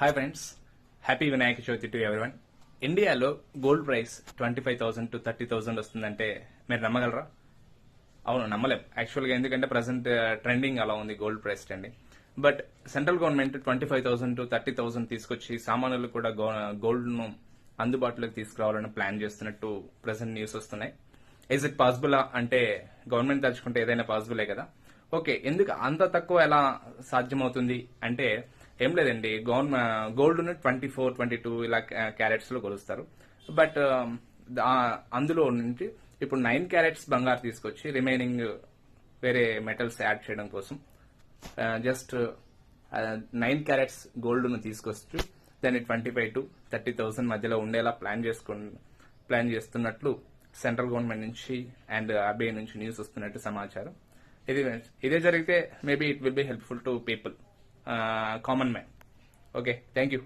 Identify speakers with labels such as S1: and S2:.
S1: Hi friends happy Vinayaka Chavithi to everyone ఇండియాలో gold price twenty five thousand to thirty thousand వస్తుందంటే మీరు నమ్మగలరా? అవును నమ్మలేం. యాక్చువల్గా ఎందుకంటే ప్రజెంట్ ట్రెండింగ్ uh, అలా ఉంది gold price trending but central government twenty five thousand to thirty thousand తీసుకొచ్చి సామాన్యులు కూడా గోల్డ్ను అందుబాటులోకి తీసుకురావాలని ప్లాన్ చేస్తున్నట్టు ప్రజెంట్ న్యూస్ వస్తున్నాయి. ఇస్ ఇట్ పాసిబుల్ అంటే గవర్నమెంట్ తలుచుకుంటే ఏదైనా పాసిబులే కదా. ఓకే ఎందుకు అంత తక్కువ ఎలా సాధ్యమవుతుంది అంటే ఏం లేదండి government gold twenty four twenty two ఇలా క్యారెట్స్లో కొలుస్తారు. బట్ um, అందులో నుంచి ఇప్పుడు నైన్ క్యారెట్స్ బంగారు తీసుకొచ్చి రిమైనింగ్ వేరే మెటల్స్ యాడ్ చేయడం కోసం జస్ట్ నైన్ క్యారెట్స్ గోల్డ్ను తీసుకొచ్చి దాన్ని twenty five to thirty thousand మధ్యలో ఉండేలా ప్లాన్ చేసుకు ప్లాన్ చేస్తున్నట్లు సెంట్రల్ గవర్నమెంట్ నుంచి అండ్ అబే నుంచి న్యూస్ వస్తున్నట్టు సమాచారం. ఇది ఇదే జరిగితే maybe it will be helpful to people common man. Okay thank you.